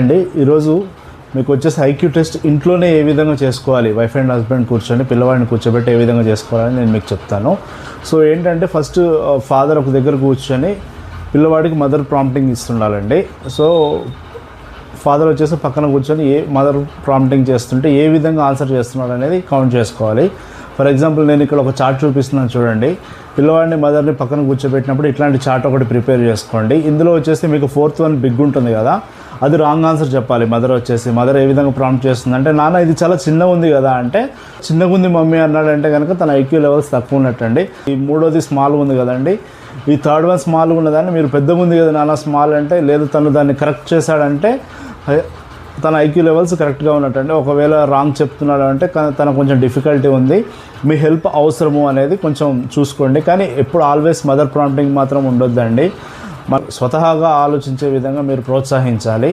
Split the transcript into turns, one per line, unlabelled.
అండి ఈరోజు మీకు వచ్చేసి ఐక్యూ టెస్ట్ ఇంట్లోనే ఏ విధంగా చేసుకోవాలి? వైఫ్ అండ్ హస్బెండ్ కూర్చొని పిల్లవాడిని కూర్చోబెట్టి ఏ విధంగా చేసుకోవాలని నేను మీకు చెప్తాను. సో ఏంటంటే ఫస్ట్ ఫాదర్ ఒక దగ్గర కూర్చొని పిల్లవాడికి మదర్ ప్రాంప్టింగ్ ఇస్తుండాలండి. సో ఫాదర్ వచ్చేసి పక్కన కూర్చొని ఏ మదర్ ప్రాంప్టింగ్ చేస్తుంటే ఏ విధంగా ఆన్సర్ చేస్తున్నాడు అనేది కౌంట్ చేసుకోవాలి. ఫర్ ఎగ్జాంపుల్ నేను ఇక్కడ ఒక చార్ట్ చూపిస్తున్నాను చూడండి. పిల్లవాడిని మదర్ని పక్కన కూర్చోబెట్టినప్పుడు ఇట్లాంటి చార్ట్ ఒకటి ప్రిపేర్ చేసుకోండి. ఇందులో వచ్చేసి మీకు ఫోర్త్ వన్ బిగ్ ఉంటుంది కదా. అది రాంగ్ ఆన్సర్ చెప్పాలి. మదర్ వచ్చేసి మదర్ ఏ విధంగా ప్రాంప్ట్ చేస్తుంది అంటే నాన్న ఇది చాలా చిన్నగా ఉంది కదా అంటే చిన్నగా ఉంది మమ్మీ అన్నాడంటే కనుక తన ఐక్యూ లెవెల్స్ తక్కువ ఉన్నట్టండి. ఈ మూడోది స్మాల్ ఉంది కదండి. ఈ థర్డ్ వన్ స్మాల్ ఉన్నదాన్ని మీరు పెద్ద ఉంది కదా నాన్న స్మాల్ అంటే లేదు తను దాన్ని కరెక్ట్ చేశాడంటే తన ఐక్యూ లెవెల్స్ కరెక్ట్గా ఉన్నట్టండి. ఒకవేళ రాంగ్ చెప్తున్నాడు అంటే తన కొంచెం డిఫికల్టీ ఉంది. మీ హెల్ప్ అవసరము అనేది కొంచెం చూసుకోండి. కానీ ఎప్పుడు ఆల్వేస్ మదర్ ప్రాంప్టింగ్ మాత్రం ఉండొద్దండి. మ- స్వతహాగా ఆలోచించే విధంగా మీరు ప్రోత్సహించాలి.